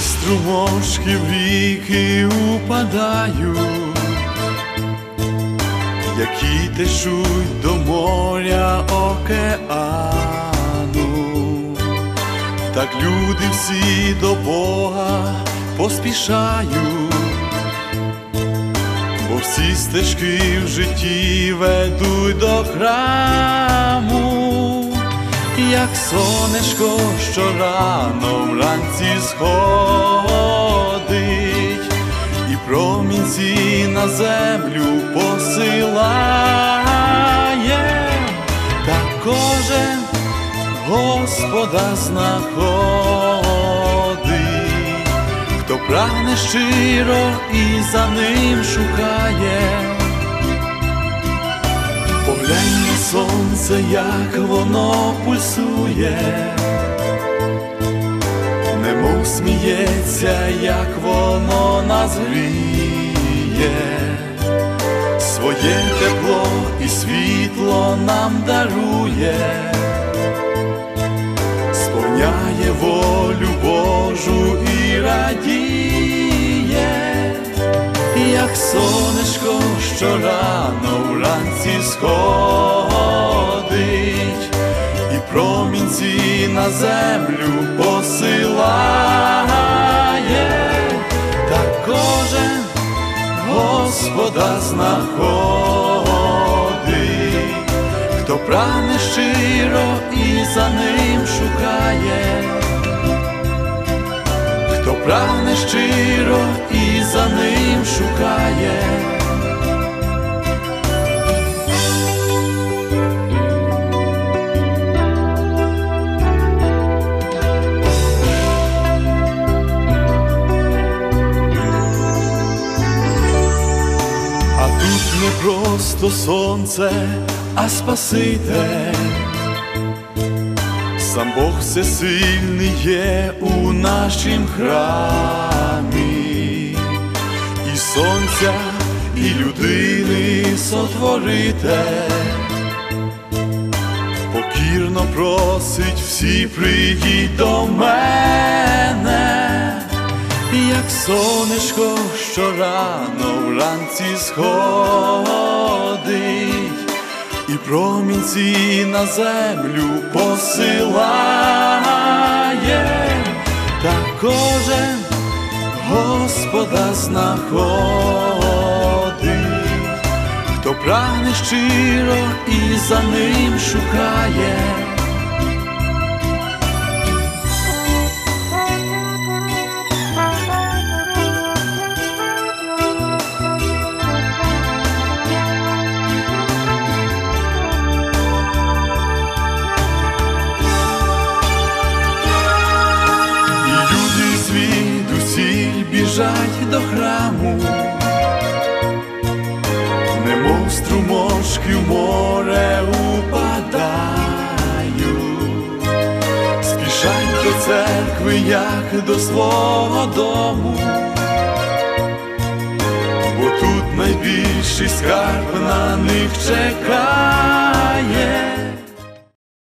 струмочки в ріки упадають, які течуть до моря океану, так люди всі до Бога поспішають, бо всі стежки в житті ведуть до храму як сонечко, що рано вранці сходить, і промінці на землю посилає, та кожен Господа знаходить, хто прагне щиро і за ним шукає. Поглянь сонце, як воно пульсує, немов сміється, як воно нас гріє, своє тепло і світло нам дарує, сповняє волю Божу і радіє. Як сонечко, що рано вранці сходить, і промінці на землю посилає, та кожен Господа знаходить, хто прагне щиро і за ним шукає. Хто прагне щиро і за ним шукає. Не просто сонце, а Спаситель. Сам Бог всесильний є у нашім храмі, і сонця, і людини сотворите, покірно просить всі прийдіть до мене, як сонечко, що рано вранці сходить і промінці на землю посилає, та кожен Господа знаходить, хто прагне щиро і за ним шукає. Струмочки в море упадаю, спішать до церкви, як до свого дому, бо тут найбільший скарб на них чекає.